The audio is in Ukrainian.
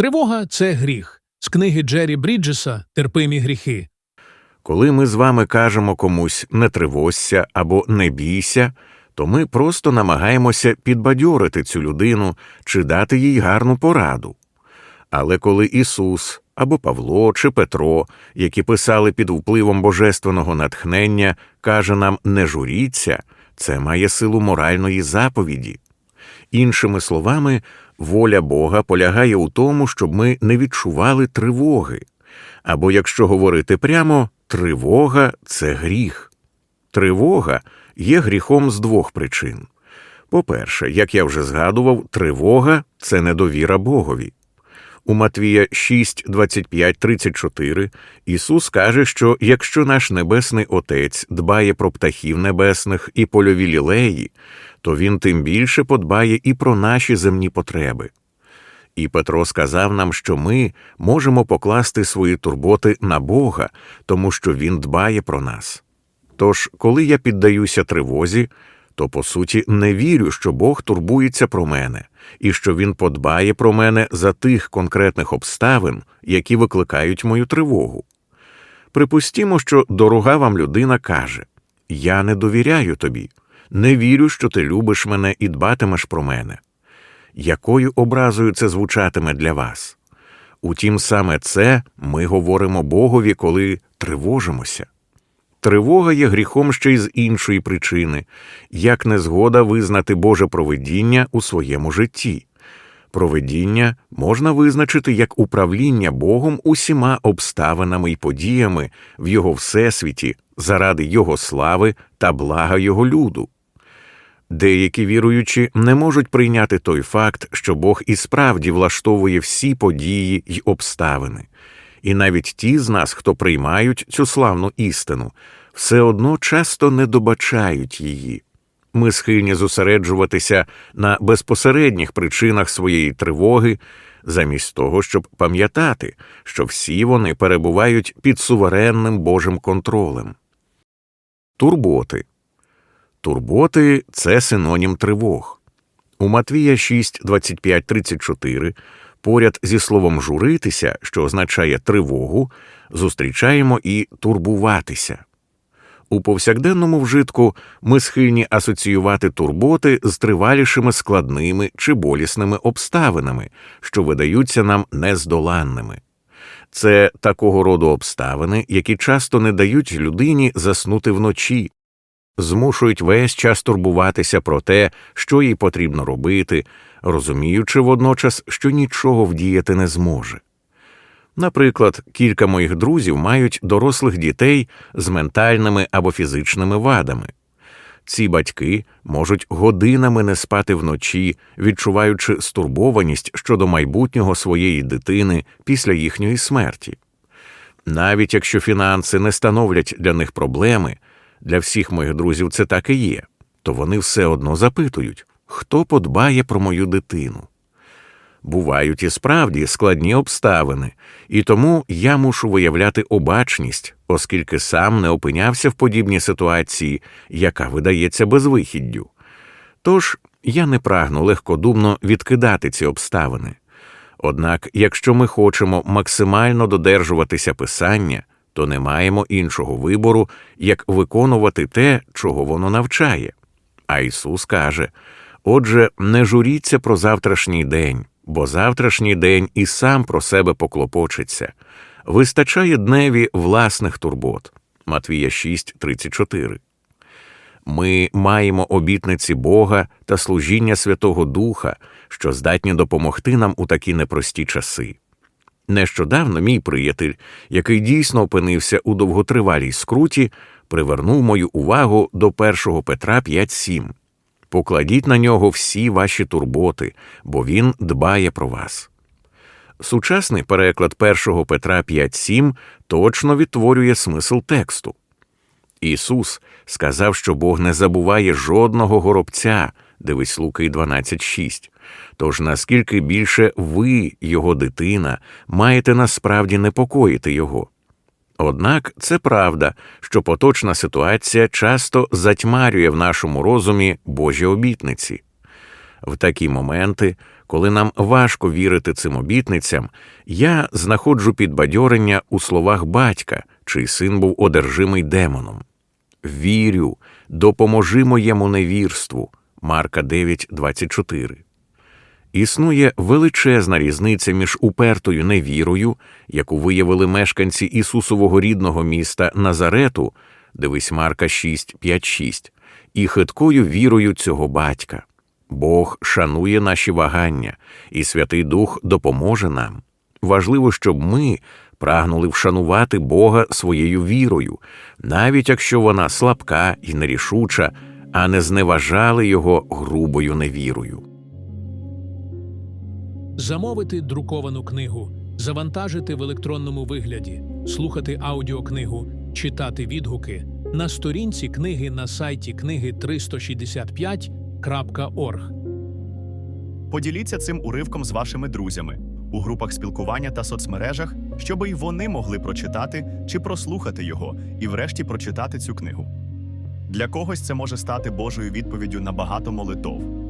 Тривога це гріх. З книги Джері Бріджеса Терпимі гріхи. Коли ми з вами кажемо комусь не тривожся або не бійся, то ми просто намагаємося підбадьорити цю людину чи дати їй гарну пораду. Але коли Ісус або Павло чи Петро, які писали під впливом божественного натхнення, каже нам не журіться, це має силу моральної заповіді. Іншими словами, воля Бога полягає у тому, щоб ми не відчували тривоги. Або, якщо говорити прямо, тривога це гріх. Тривога є гріхом з двох причин. По-перше, як я вже згадував, тривога це недовіра Богові. У Матвія 6, 25, 34 Ісус каже, що якщо наш Небесний Отець дбає про птахів небесних і польові лілеї, то Він тим більше подбає і про наші земні потреби. І Петро сказав нам, що ми можемо покласти свої турботи на Бога, тому що Він дбає про нас. Тож, коли я піддаюся тривозі, то по суті не вірю, що Бог турбується про мене, і що Він подбає про мене за тих конкретних обставин, які викликають мою тривогу. Припустімо, що дорога вам людина каже Я не довіряю тобі, не вірю, що ти любиш мене і дбатимеш про мене. Якою образою це звучатиме для вас? Утім, саме це ми говоримо Богові, коли тривожимося. Тривога є гріхом ще й з іншої причини, як незгода визнати Боже провидіння у своєму житті. Провидіння можна визначити як управління Богом усіма обставинами й подіями в Його всесвіті заради Його слави та блага Його люду. Деякі віруючі не можуть прийняти той факт, що Бог і справді влаштовує всі події й обставини, і навіть ті з нас, хто приймають цю славну істину, все одно часто не добачають її. Ми схильні зосереджуватися на безпосередніх причинах своєї тривоги, замість того, щоб пам'ятати, що всі вони перебувають під суверенним Божим контролем. Турботи Турботи це синонім тривог. У Матвія 6, 25, 34 поряд зі словом журитися, що означає тривогу, зустрічаємо і турбуватися. У повсякденному вжитку ми схильні асоціювати турботи з тривалішими складними чи болісними обставинами, що видаються нам нездоланними. Це такого роду обставини, які часто не дають людині заснути вночі, змушують весь час турбуватися про те, що їй потрібно робити, розуміючи водночас, що нічого вдіяти не зможе. Наприклад, кілька моїх друзів мають дорослих дітей з ментальними або фізичними вадами. Ці батьки можуть годинами не спати вночі, відчуваючи стурбованість щодо майбутнього своєї дитини після їхньої смерті. Навіть якщо фінанси не становлять для них проблеми, для всіх моїх друзів це так і є, то вони все одно запитують, хто подбає про мою дитину. Бувають і справді складні обставини, і тому я мушу виявляти обачність, оскільки сам не опинявся в подібній ситуації, яка видається безвихіддю. Тож я не прагну легкодумно відкидати ці обставини. Однак, якщо ми хочемо максимально додержуватися писання, то не маємо іншого вибору, як виконувати те, чого воно навчає. А Ісус каже Отже, не журіться про завтрашній день, бо завтрашній день і сам про себе поклопочеться. Вистачає дневі власних турбот. Матвія 6:34. Ми маємо обітниці Бога та служіння Святого Духа, що здатні допомогти нам у такі непрості часи. Нещодавно мій приятель, який дійсно опинився у довготривалій скруті, привернув мою увагу до 1 Петра 5.7. Покладіть на нього всі ваші турботи, бо він дбає про вас. Сучасний переклад 1 Петра 5.7 точно відтворює смисл тексту. Ісус сказав, що Бог не забуває жодного горобця, дивись Луки 12.6. Тож наскільки більше ви, його дитина, маєте насправді непокоїти його. Однак це правда, що поточна ситуація часто затьмарює в нашому розумі Божі обітниці. В такі моменти, коли нам важко вірити цим обітницям, я знаходжу підбадьорення у словах батька, чий син був одержимий демоном. Вірю, допоможи моєму невірству. Марка 9.24. Існує величезна різниця між упертою невірою, яку виявили мешканці Ісусового рідного міста Назарету, дивись Марка 6.5.6, і хиткою вірою цього батька. Бог шанує наші вагання, і Святий Дух допоможе нам. Важливо, щоб ми прагнули вшанувати Бога своєю вірою, навіть якщо вона слабка і нерішуча, а не зневажали його грубою невірою. Замовити друковану книгу, завантажити в електронному вигляді, слухати аудіокнигу, читати відгуки на сторінці книги на сайті книги 365.org. Поділіться цим уривком з вашими друзями у групах спілкування та соцмережах, щоб і вони могли прочитати чи прослухати його і врешті прочитати цю книгу. Для когось це може стати Божою відповіддю на багато молитов.